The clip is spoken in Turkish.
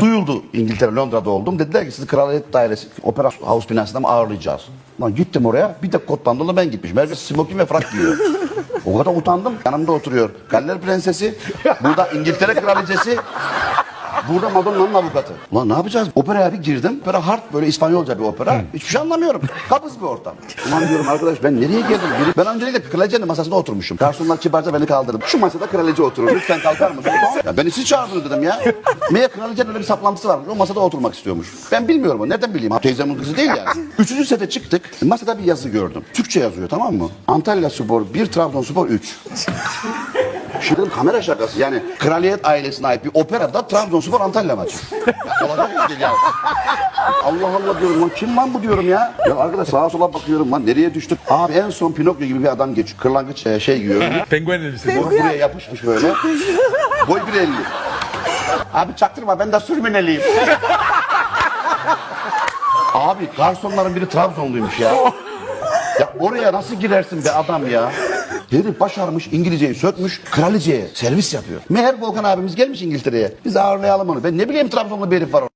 Duyuldu İngiltere, Londra'da oldum. Dediler ki sizi Kraliyet Dairesi, Opera House binasında mı ağırlayacağız? Lan gittim oraya, bir de kot pantolonla ben gitmişim. Herkes smoking ve frak giyiyor. o kadar utandım. Yanımda oturuyor Galler Prensesi, burada İngiltere Kraliçesi, Burada Madonna'nın avukatı. Ulan ne yapacağız? Operaya bir girdim. Opera hard böyle İspanyolca bir opera. Hiçbir şey anlamıyorum. Kabız bir ortam. Ulan diyorum arkadaş ben nereye geldim? Biri- Ben öncelikle kraliçenin masasında oturmuşum. Garsonlar kibarca beni kaldırdı. Şu masada kraliçe oturur. Lütfen kalkar mısın? ya beni siz çağırdınız dedim ya. Meğer kraliçenin öyle bir saplantısı varmış. O masada oturmak istiyormuş. Ben bilmiyorum. Nereden bileyim? Teyzemin kızı değil yani. Üçüncü sete çıktık. Masada bir yazı gördüm. Türkçe yazıyor tamam mı? Antalya Spor 1, Trabzonspor 3. Şimdi kamera şakası yani kraliyet ailesine ait bir operada Trabzonspor Antalya maçı. Ya, olacak iş değil ya. Allah Allah diyorum lan kim lan bu diyorum ya. Ya arkadaş sağa sola bakıyorum lan nereye düştük. Abi en son Pinokyo gibi bir adam geçiyor. Kırlangıç e, şey giyiyor. Penguen elbisesi. Boy buraya yapışmış böyle. Boy 1.50. Abi çaktırma ben de sürmeneliyim. Abi garsonların biri Trabzonluymuş ya. Ya oraya nasıl girersin be adam ya? Herif başarmış İngilizceyi sökmüş kraliçeye servis yapıyor. Meğer Volkan abimiz gelmiş İngiltere'ye. Biz ağırlayalım onu. Ben ne bileyim Trabzonlu bir herif var orada.